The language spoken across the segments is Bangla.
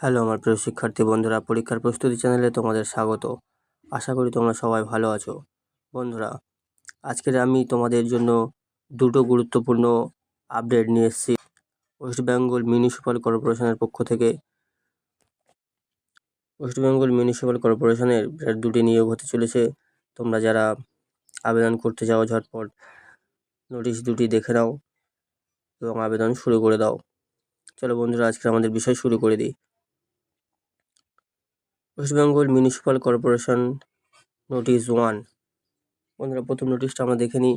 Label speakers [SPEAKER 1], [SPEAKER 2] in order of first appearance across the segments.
[SPEAKER 1] হ্যালো আমার প্রিয় শিক্ষার্থী বন্ধুরা, পরীক্ষার প্রস্তুতি চ্যানেলে তোমাদের স্বাগত। আশা করি তোমরা সবাই ভালো আছো। বন্ধুরা, আজকের আমি তোমাদের জন্য দুটো গুরুত্বপূর্ণ আপডেট নিয়ে এসেছি। ওয়েস্ট বেঙ্গল মিউনিসিপ্যাল কর্পোরেশনের পক্ষ থেকে। ওয়েস্ট বেঙ্গল মিউনিসিপ্যাল কর্পোরেশনের দুটি নিয়োগ হতে চলেছে। তোমরা যারা আবেদন করতে যাও ঝটপট নোটিশ দুটি দেখে নাও এবং আবেদন শুরু করে দাও। চলো বন্ধুরা আজকে আমাদের বিষয় শুরু করে দিই। West Bengal municipal corporation notice one. বন্ধুরা, প্রথম নোটিশটা আমরা দেখে নিই।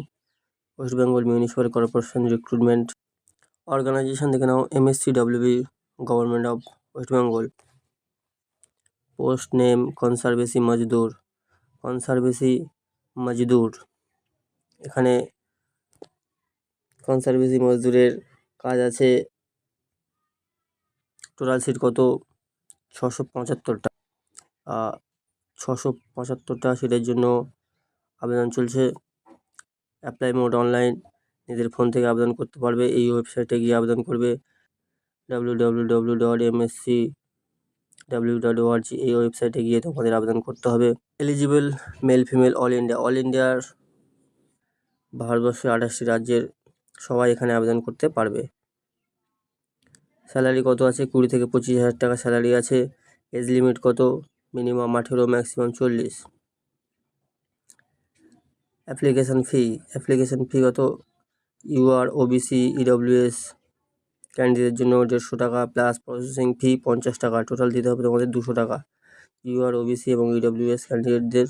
[SPEAKER 1] West Bengal municipal corporation recruitment organisation, দেখে নাও MSC WB government of West Bengal. Post name, conservancy Mazdoor conservancy মজদুর। এখানে কনসার্ভেসি মজদুরের কাজ আছে, টোটাল সিট কত? ছশো পঁচাত্তরটা। ছশো পঁচাত্তরটা সিটের জন্য আবেদন চলছে। অ্যাপ্লাই মোড অনলাইন নিজের ফোন থেকে আবেদন করতে পারবে, এই ওয়েবসাইটে গিয়ে আবেদন করবে। ডাব্লিউ এই ওয়েবসাইটে গিয়ে তোমাদের আবেদন করতে হবে। Eligible male female all India all ইন্ডিয়ার ভারতবর্ষের আঠাশটি রাজ্যের সবাই এখানে আবেদন করতে পারবে। স্যালারি কত আছে? কুড়ি থেকে পঁচিশ হাজার টাকা স্যালারি আছে। এজ লিমিট কত? মিনিমাম আঠেরো ম্যাক্সিমাম চল্লিশ। অ্যাপ্লিকেশান ফি অ্যাপ্লিকেশান ফি কত? ইউআর ওবিসি ইডব্লিউএস ক্যান্ডিডেটের জন্য দেড়শো টাকা প্লাস প্রসেসিং ফি পঞ্চাশ টাকা। টোটাল দিতে হবে তোমাদের দুশো টাকা। ইউআর ওবিসি এবং ইডব্লিউএস ক্যান্ডিডেটদের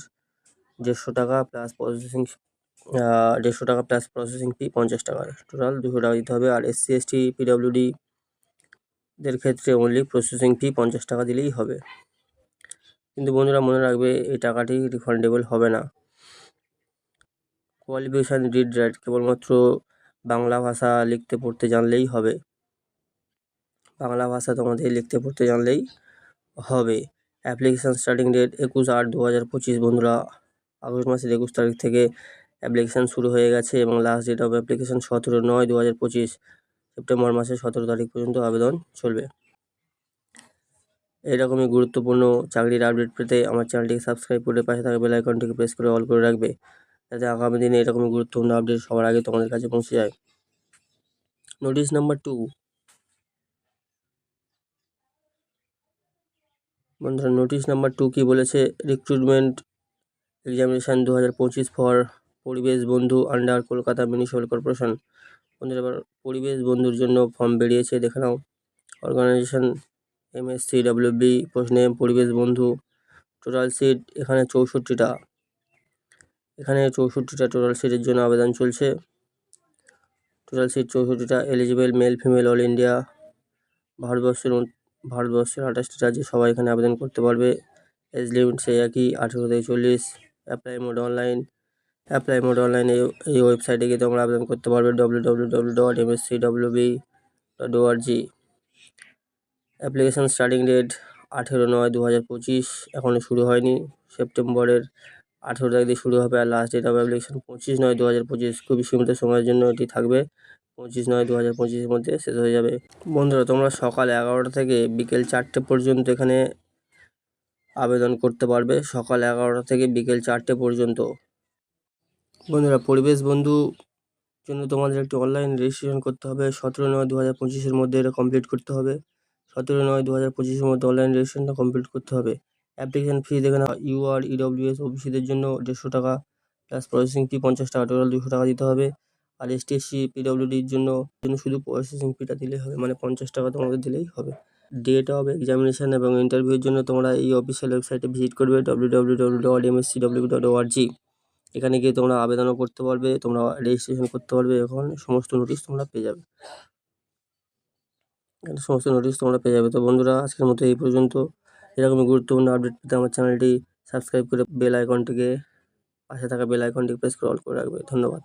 [SPEAKER 1] দেড়শো টাকা প্লাস প্রসেসিং দেড়শো টাকা প্লাস প্রসেসিং ফি পঞ্চাশ টাকা। টোটাল দুশো টাকা দিতে হবে। আর এসসি এসটি পিডব্লিউডি দের ক্ষেত্রে অনলি প্রসেসিং ফি পঞ্চাশ টাকা দিলেই হবে। কিন্তু বন্ধুরা মনে রাখবে এই টাকাটি রিফান্ডেবল হবে না। কোয়ালিফিকেশান রিড রাইট কেবলমাত্র বাংলা ভাষা লিখতে, পড়তে জানলেই হবে। বাংলা ভাষা তোমাদের লিখতে, পড়তে জানলেই হবে। অ্যাপ্লিকেশান স্টার্টিং ডেট একুশ আট দু হাজার পঁচিশ বন্ধুরা, আগস্ট মাসের একুশ তারিখ থেকে অ্যাপ্লিকেশান শুরু হয়ে গেছে এবং লাস্ট ডেট অফ অ্যাপ্লিকেশান সতেরো নয় দু হাজার পঁচিশ, সেপ্টেম্বর মাসের সতেরো তারিখ পর্যন্ত আবেদন চলবে। এরকমই গুরুত্বপূর্ণ চাকরির আপডেট পেতে আমার চ্যানেলটিকে সাবস্ক্রাইব করে পাশে থাকা বেল আইকনটিকে প্রেস করে অল করে রাখবে, যাতে আগামী দিনে এরকমই গুরুত্বপূর্ণ আপডেট সবার আগে তোমাদের কাছে পৌঁছে যায়। নোটিশ নাম্বার টু বন্ধুরা নোটিশ নাম্বার টু কী বলেছে? রিক্রুটমেন্ট এক্সামিনেশান দু হাজার পঁচিশ ফর পরিবেশ বন্ধু আন্ডার কলকাতা মিউনিসিপ্যাল কর্পোরেশন বন্ধুরা, এবার পরিবেশ বন্ধুর জন্য ফর্ম বেরিয়েছে, দেখে নাও। অর্গানাইজেশন এমএসসি ডাব্লিউবি নেম পরিবেশ বন্ধু টোটাল সিট এখানে চৌষট্টিটা। এখানে চৌষট্টিটা টোটাল সিটের জন্য আবেদন চলছে। টোটাল সিট চৌষট্টিটা eligible male female all India ভারতবর্ষের ভারতবর্ষের আঠাশটি রাজ্যে সবাই এখানে আবেদন করতে পারবে। এজ লিমিট সেই একই আঠেরো থেকে চল্লিশ apply mode online apply mode অনলাইনে এই ওয়েবসাইটে গিয়ে তোমরা আবেদন করতে পারবে W W W dot MSC WB dot ORG application starting date আঠেরো নয় দু হাজার পঁচিশ, এখনও শুরু হয়নি। সেপ্টেম্বরের আঠেরো তারিখ দিয়ে শুরু হবে আর লাস্ট ডেট অফ অ্যাপ্লিকেশান। পঁচিশ নয় দু হাজার পঁচিশ, খুবই সীমিত সময়ের জন্য এটি থাকবে। পঁচিশ নয় দু হাজার পঁচিশের মধ্যে শেষ হয়ে যাবে। বন্ধুরা, তোমরা সকাল এগারোটা থেকে বিকেল চারটে পর্যন্ত এখানে আবেদন করতে পারবে। সকাল এগারোটা থেকে বিকেল চারটে পর্যন্ত। বন্ধুরা, পরিবেশ বন্ধু জন্য তোমাদের একটি অনলাইন রেজিস্ট্রেশন করতে হবে। সতেরো নয় দু হাজার পঁচিশের মধ্যে এটা কমপ্লিট করতে হবে। সতেরো নয় দু হাজার পঁচিশের মধ্যে অনলাইন রেজিস্ট্রেশনটা কমপ্লিট করতে হবে। অ্যাপ্লিকেশান ফি দেখে নাও ইউআর ইডব্লিউএস ওবিসিদের জন্য দেড়শো টাকা প্লাস প্রসেসিং ফি পঞ্চাশ টাকা টোটাল দুশো টাকা দিতে হবে। আর এস টি এসসি পিডব্লিউডির জন্য জন্য শুধু প্রসেসিং ফিটা দিলেই হবে মানে পঞ্চাশ টাকা তোমাদের দিলেই হবে। ডেট অফ এক্সামিনেশান এবং ইন্টারভিউর জন্য তোমরা এই অফিসিয়াল ওয়েবসাইটে ভিজিট করবে ডব্লিউ ডট ডব্লিউ এখানে গিয়ে তোমরা আবেদনও করতে পারবে, তোমরা রেজিস্ট্রেশন করতে পারবে, এখন সমস্ত নোটিশ তোমরা পেয়ে যাবে। এখানে সমস্ত নোটিশ তোমরা পেয়ে যাবে। তো বন্ধুরা, আজকের মতো এই পর্যন্ত। এরকমই গুরুত্বপূর্ণ আপডেট পেতে আমার চ্যানেলটি সাবস্ক্রাইব করে বেল আইকনটিকে পাশে থাকা বেল আইকনটিকে প্রেস করে অল করে রাখবে। ধন্যবাদ।